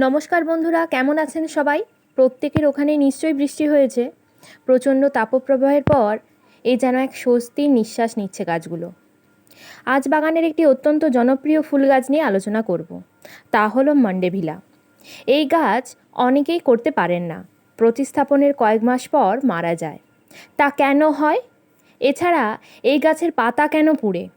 নমস্কার বন্ধুরা, কেমন আছেন সবাই? প্রত্যেকের ওখানে নিশ্চয়ই বৃষ্টি হয়েছে। প্রচণ্ড তাপপ্রবাহের পর এই যেন এক স্বস্তির নিঃশ্বাস নিচ্ছে গাছগুলো। আজ বাগানের একটি অত্যন্ত জনপ্রিয় ফুল গাছ নিয়ে আলোচনা করব। তা হলো মন্ডেভিলা। এই গাছ অনেকেই করতে পারেন না। প্রতিস্থাপনের কয়েক মাস পর মারা যায়। তা কেন হয়? এছাড়া এই গাছের পাতা কেন পুড়ে?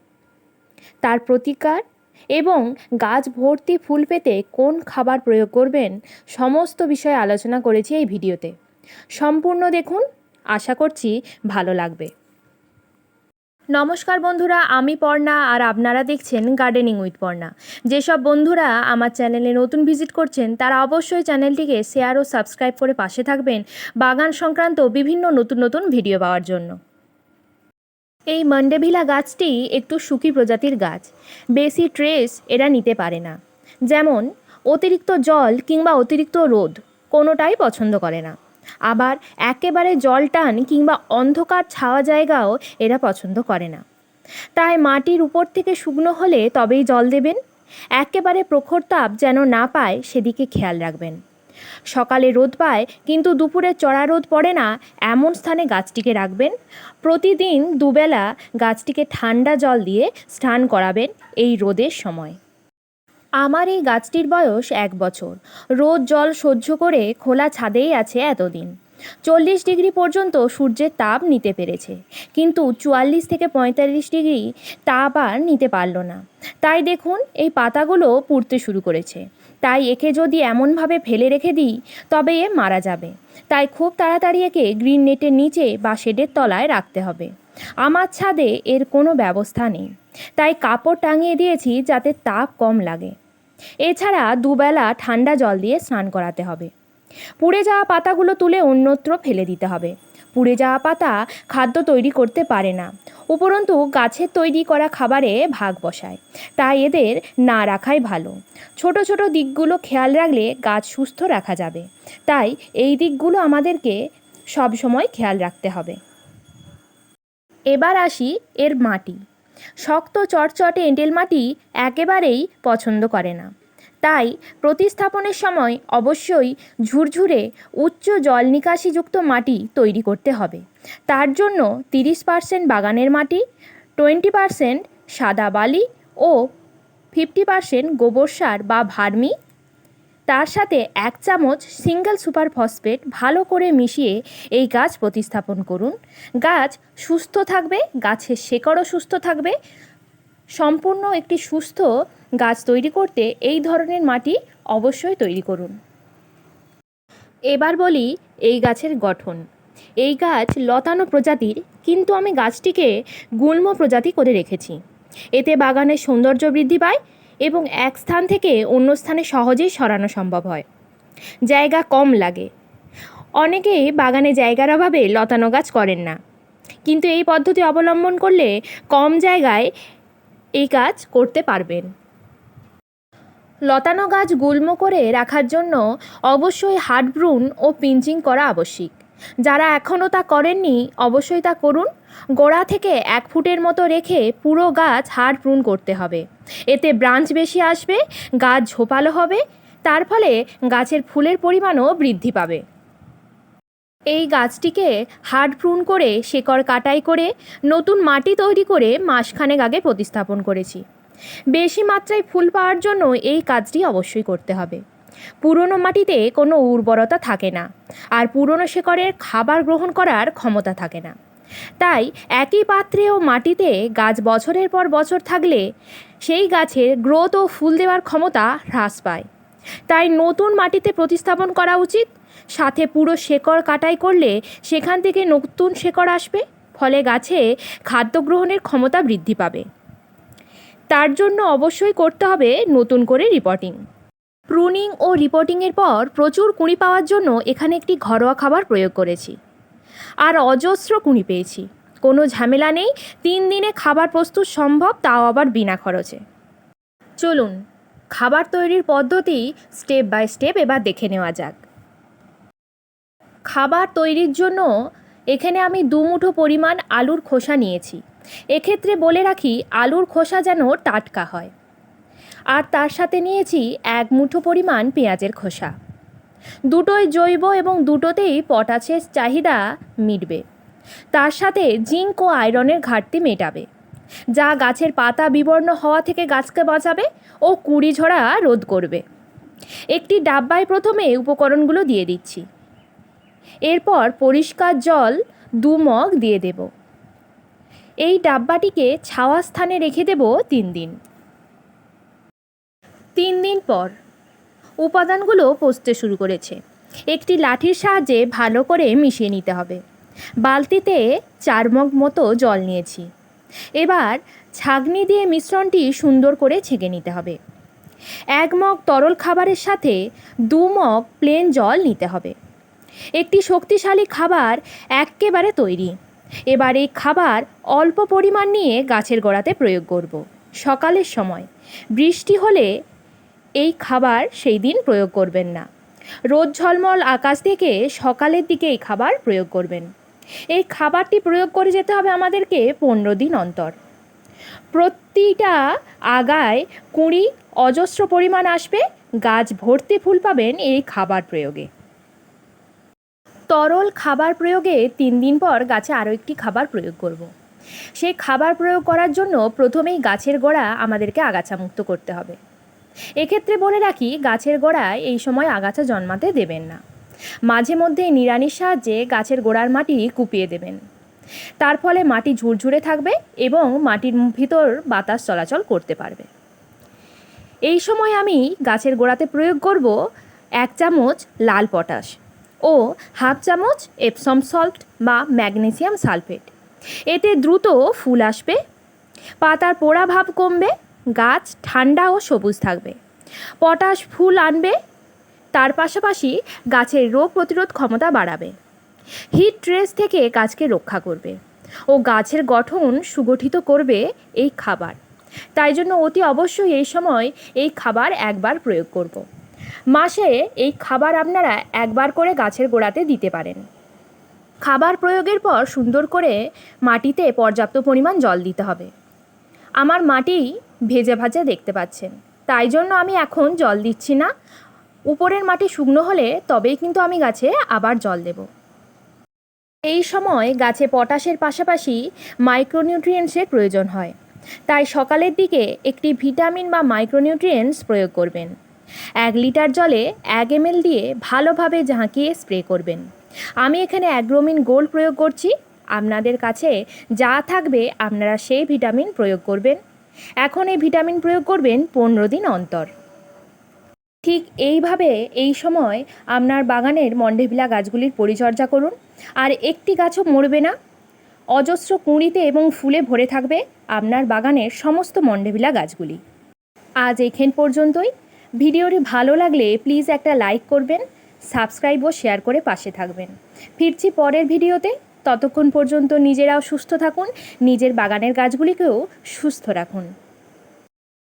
তার প্রতিকার এবং গাছ ভর্তি ফুল পেতে কোন খাবার প্রয়োগ করবেন, সমস্ত বিষয়ে আলোচনা করেছি এই ভিডিওতে। সম্পূর্ণ দেখুন, আশা করছি ভালো লাগবে। নমস্কার বন্ধুরা, আমি পর্ণা আর আপনারা দেখছেন গার্ডেনিং উইথ পর্ণা। যেসব বন্ধুরা আমার চ্যানেলে নতুন ভিজিট করছেন, তারা অবশ্যই চ্যানেলটিকে শেয়ার ও সাবস্ক্রাইব করে পাশে থাকবেন বাগান সংক্রান্ত বিভিন্ন নতুন নতুন ভিডিও পাওয়ার জন্য। এই মন্ডেভিলা গাছটি একটু সুখী প্রজাতির গাছ। বেশি ট্রেস এরা নিতে পারে না। যেমন, অতিরিক্ত জল কিংবা অতিরিক্ত রোদ কোনোটাই পছন্দ করে না। আবার একেবারে জল টান কিংবা অন্ধকার ছাওয়া জায়গাও এরা পছন্দ করে না। তাই মাটির উপর থেকে শুকনো হলে তবেই জল দেবেন। একেবারে প্রখর তাপ যেন না পায় সেদিকে খেয়াল রাখবেন। সকালে রোদ পায়, কিন্তু দুপুরে চড়া রোদ পড়ে না, এমন স্থানে গাছটিকে রাখবেন। প্রতিদিন দুবেলা গাছটিকে ঠান্ডা জল দিয়ে স্নান করাবেন এই রোদের সময়। আমার এই গাছটির বয়স এক বছর। রোদ জল সহ্য করে খোলা ছাদেই আছে এতদিন। চল্লিশ ডিগ্রি পর্যন্ত সূর্যের তাপ নিতে পেরেছে, কিন্তু চুয়াল্লিশ থেকে পঁয়তাল্লিশ ডিগ্রি তাপ আর নিতে পারল না। তাই দেখুন, এই পাতাগুলো পুড়তে শুরু করেছে। তাই একে যদি এমনভাবে ফেলে রেখে দিই, তবে এ মারা যাবে। তাই খুব তাড়াতাড়ি একে গ্রিন নেটের নিচে বা শেডের তলায় রাখতে হবে। আমার ছাদে এর কোনো ব্যবস্থা নেই। তাই কাপড় টাঙিয়ে দিয়েছি যাতে তাপ কম লাগে। এছাড়া দুবেলা ঠান্ডা জল দিয়ে স্নান করাতে হবে। পুড়ে যাওয়া পাতাগুলো তুলে অন্যত্র ফেলে দিতে হবে। পুড়ে যাওয়া পাতা খাদ্য তৈরি করতে পারে না। উপরন্তু গাছের তৈরি করা খাবারে ভাগ বসায়। তাই এদের না রাখাই ভালো। ছোট ছোট দিকগুলো খেয়াল রাখলে গাছ সুস্থ রাখা যাবে। তাই এই দিকগুলো আমাদেরকে সবসময় খেয়াল রাখতে হবে। এবার আসি এর মাটি। শক্ত চটচটে এঁটেল মাটি একেবারেই পছন্দ করে না। তাই প্রতিস্থাপনের সময় অবশ্যই ঝুরঝুরে উচ্চ জল নিকাশিযুক্ত মাটি তৈরি করতে হবে। তার জন্য তিরিশ পার্সেন্ট বাগানের মাটি, টোয়েন্টি পার্সেন্ট সাদা বালি ও ফিফটি পার্সেন্ট গোবর সার বা ভার্মি। তার সাথে এক চামচ সিঙ্গেল সুপার ফসফেট ভালো করে মিশিয়ে এই গাছ প্রতিস্থাপন করুন। গাছ সুস্থ থাকবে, গাছের শেকড়ও সুস্থ থাকবে। সম্পূর্ণ একটি সুস্থ গাছ তৈরি করতে এই ধরনের মাটি অবশ্যই তৈরি করুন। এবার বলি এই গাছের গঠন। এই গাছ লতানো প্রজাতির, কিন্তু আমি গাছটিকে গুল্ম প্রজাতি করে রেখেছি। এতে বাগানের সৌন্দর্য বৃদ্ধি পায় এবং এক স্থান থেকে অন্য স্থানে সহজেই সরানো সম্ভব হয়। জায়গা কম লাগে। অনেকেই বাগানে জায়গার অভাবে লতানো গাছ করেন না। কিন্তু এই পদ্ধতি অবলম্বন করলে কম জায়গায় এই কাজ করতে পারবেন। লতানো গাছ গুল্ম করে রাখার জন্য অবশ্যই হার্ড ব্রুন ও পিঞ্চিং করা আবশ্যিক। যারা এখনও তা করেননি, অবশ্যই তা করুন। গোড়া থেকে এক ফুটের মতো রেখে পুরো গাছ হাড় প্রুন করতে হবে। এতে ব্রাঞ্চ বেশি আসবে, গাছ ঝোপালো হবে, তার ফলে গাছের ফুলের পরিমাণও বৃদ্ধি পাবে। এই গাছটিকে হার্ড প্রুন করে শেকড় কাটাই করে নতুন মাটি তৈরি করে মাসখানেক আগে প্রতিস্থাপন করেছি। বেশি মাত্রায় ফুল পাওয়ার জন্য এই কাজটি অবশ্যই করতে হবে। পুরনো মাটিতে কোনো উর্বরতা থাকে না আর পুরনো শেকড়ের খাবার গ্রহণ করার ক্ষমতা থাকে না। তাই একই পাত্রে ও মাটিতে গাছ বছরের পর বছর থাকলে সেই গাছের গ্রোথ ও ফুল দেওয়ার ক্ষমতা হ্রাস পায়। তাই নতুন মাটিতে প্রতিস্থাপন করা উচিত। সাথে পুরো শেকড় কাটাই করলে সেখান থেকে নতুন শেকড় আসবে। ফলে গাছে খাদ্য গ্রহণের ক্ষমতা বৃদ্ধি পাবে। তার জন্য অবশ্যই করতে হবে নতুন করে রিপোর্টিং প্রুনিং ও রিপোর্টিংয়ের পর প্রচুর কুঁড়ি পাওয়ার জন্য এখানে একটি ঘরোয়া খাবার প্রয়োগ করেছি। আর অজস্র কুঁড়ি পেয়েছি। কোনো ঝামেলা নেই, তিন দিনে খাবার প্রস্তুত সম্ভব, তাও আবার বিনা খরচে। চলুন, খাবার তৈরির পদ্ধতি স্টেপ বাই স্টেপ এবার দেখে নেওয়া যাক। খাবার তৈরির জন্য এখানে আমি দুমুঠো পরিমাণ আলুর খোসা নিয়েছি। এক্ষেত্রে বলে রাখি, আলুর খোসা যেন টাটকা হয়। আর তার সাথে নিয়েছি এক মুঠো পরিমাণ পেঁয়াজের খোসা। দুটোই জৈব এবং দুটোতেই পটাশের চাহিদা মিটবে। তার সাথে জিঙ্ক ও আয়রনের ঘাটতি মেটাবে। যা গাছের পাতা বিবর্ণ হওয়া থেকে গাছকে বাঁচাবে ও কুড়ি ঝরা রোধ করবে। একটি ডাব্বায় প্রথমে উপকরণগুলো দিয়ে দিচ্ছি। এরপর পরিষ্কার জল দু মগ দিয়ে দেব। ডাব্বাটিকে ছাওয়া স্থানে রেখে দেব তিন দিন। তিন দিন পর উপাদানগুলো পচতে শুরু করেছে। একটি লাঠির সাহায্যে ভালো করে মিশিয়ে নিতে হবে। বালতিতে চার মগ মতো জল নিয়েছি। এবার ছাগনি দিয়ে মিশ্রণটি সুন্দর করে ছেঁকে নিতে হবে। এক মগ তরল খাবারের সাথে দু মগ প্লেন জল নিতে হবে। একটি শক্তিশালী খাবার এক্কেবারে তৈরি। এবার এই খাবার অল্প পরিমাণ নিয়ে গাছের গোড়াতে প্রয়োগ করব। সকালের সময়। বৃষ্টি হলে এই খাবার সেই দিন প্রয়োগ করবেন না। রোদ ঝলমল আকাশ থেকে সকালের দিকে এই খাবার প্রয়োগ করবেন। এই খাবারটি প্রয়োগ করে যেতে হবে আমাদেরকে পনেরো দিন অন্তর। প্রতিটা আগায় কুড়ি অজস্র পরিমাণ আসবে, গাছ ভর্তি ফুল পাবেন এই খাবার প্রয়োগে। তরল খাবার প্রয়োগে তিন দিন পর গাছে আরও একটি খাবার প্রয়োগ করব। সেই খাবার প্রয়োগ করার জন্য প্রথমেই গাছের গোড়া আমাদেরকে আগাছা মুক্ত করতে হবে। এক্ষেত্রে বলে রাখি, গাছের গোড়ায় এই সময় আগাছা জন্মাতে দেবেন না। মাঝে মধ্যে নিড়ানির সাহায্যে গাছের গোড়ার মাটি কুপিয়ে দেবেন। তার ফলে মাটি ঝুরঝুরে থাকবে এবং মাটির ভিতর বাতাস চলাচল করতে পারবে। এই সময় আমি গাছের গোড়াতে প্রয়োগ করব এক চামচ লাল পটাশ। ও হাফ চামচ এপসম সল্ট বা ম্যাগনেসিয়াম সালফেট। এতে দ্রুত ফুল আসবে, পাতার পোড়া ভাব কমবে, গাছ ঠান্ডা ও সবুজ থাকবে। পটাশ ফুল আনবে, তার পাশাপাশি গাছের রোগ প্রতিরোধ ক্ষমতা বাড়াবে। হিট স্ট্রেস থেকে গাছকে রক্ষা করবে ও গাছের গঠন সুগঠিত করবে এই খাবার। তাই জন্য অতি অবশ্যই এই সময় এই খাবার একবার প্রয়োগ করব। মাসে এই খাবার আপনারা একবার করে গাছের গোড়াতে দিতে পারেন। খাবার প্রয়োগের পর সুন্দর করে মাটিতে পর্যাপ্ত পরিমাণ জল দিতে হবে। আমার মাটি ভেজে ভাজে দেখতে পাচ্ছেন। তাই জন্য আমি এখন জল দিচ্ছি না। উপরের মাটি শুকনো হলে তবেই কিন্তু আমি গাছে আবার জল দেব। এই সময় গাছে পটাশের পাশাপাশি মাইক্রোনিউট্রিয়েন্টসের প্রয়োজন হয়। তাই সকালের দিকে একটি ভিটামিন বা মাইক্রোনিউট্রিয়েন্টস প্রয়োগ করবেন। এক লিটার জলে এক এমএল দিয়ে ভালোভাবে ঝাঁকিয়ে স্প্রে করবেন। আমি এখানে অ্যাগ্রোমিন গোল্ড প্রয়োগ করছি। আপনাদের কাছে যা থাকবে, আপনারা সেই ভিটামিন প্রয়োগ করবেন। এখন এই ভিটামিন প্রয়োগ করবেন পনেরো দিন অন্তর। ঠিক এইভাবে এই সময় আপনার বাগানের মন্ডেভিলা গাছগুলির পরিচর্যা করুন। আর একটি গাছও মরবে না। অজস্র কুঁড়িতে এবং ফুলে ভরে থাকবে আপনার বাগানের সমস্ত মন্ডেভিলা গাছগুলি। আজ এইখান পর্যন্তই। ভিডিওটি ভালো লাগলে প্লিজ একটা লাইক করবেন, সাবস্ক্রাইব ও শেয়ার করে পাশে থাকবেন। ফিরছি পরের ভিডিওতে। ততক্ষণ পর্যন্ত নিজেরাও সুস্থ থাকুন, নিজের বাগানের গাছগুলিকেও সুস্থ রাখুন।